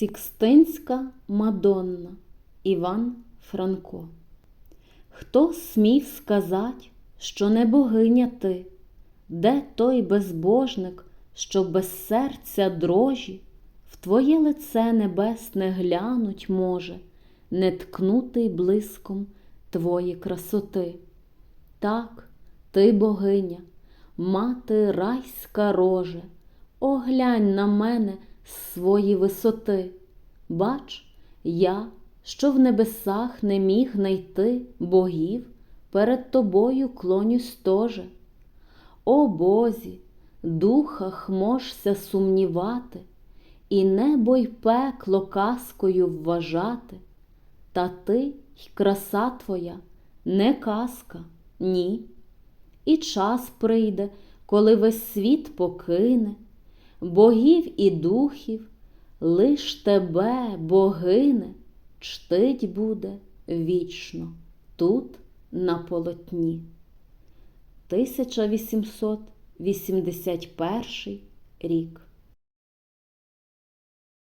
Сікстинська Мадонна Іван Франко. Хто смів сказать, що не богиня ти, де той безбожник, що без серця дрожі, в твоє лице небесне глянуть може, не ткнутий блиском твої красоти. Так, ти богиня, мати райська роже, оглянь на мене свої висоти. Бач, я, що в небесах не міг найти богів, перед тобою клонюсь тоже. О Бозі, духах можся сумнівати, і небо й пекло казкою вважати, та ти й краса твоя не казка, ні. І час прийде, коли весь світ покине, богів і духів, лиш тебе, богине, чтить буде вічно тут на полотні. 1881 рік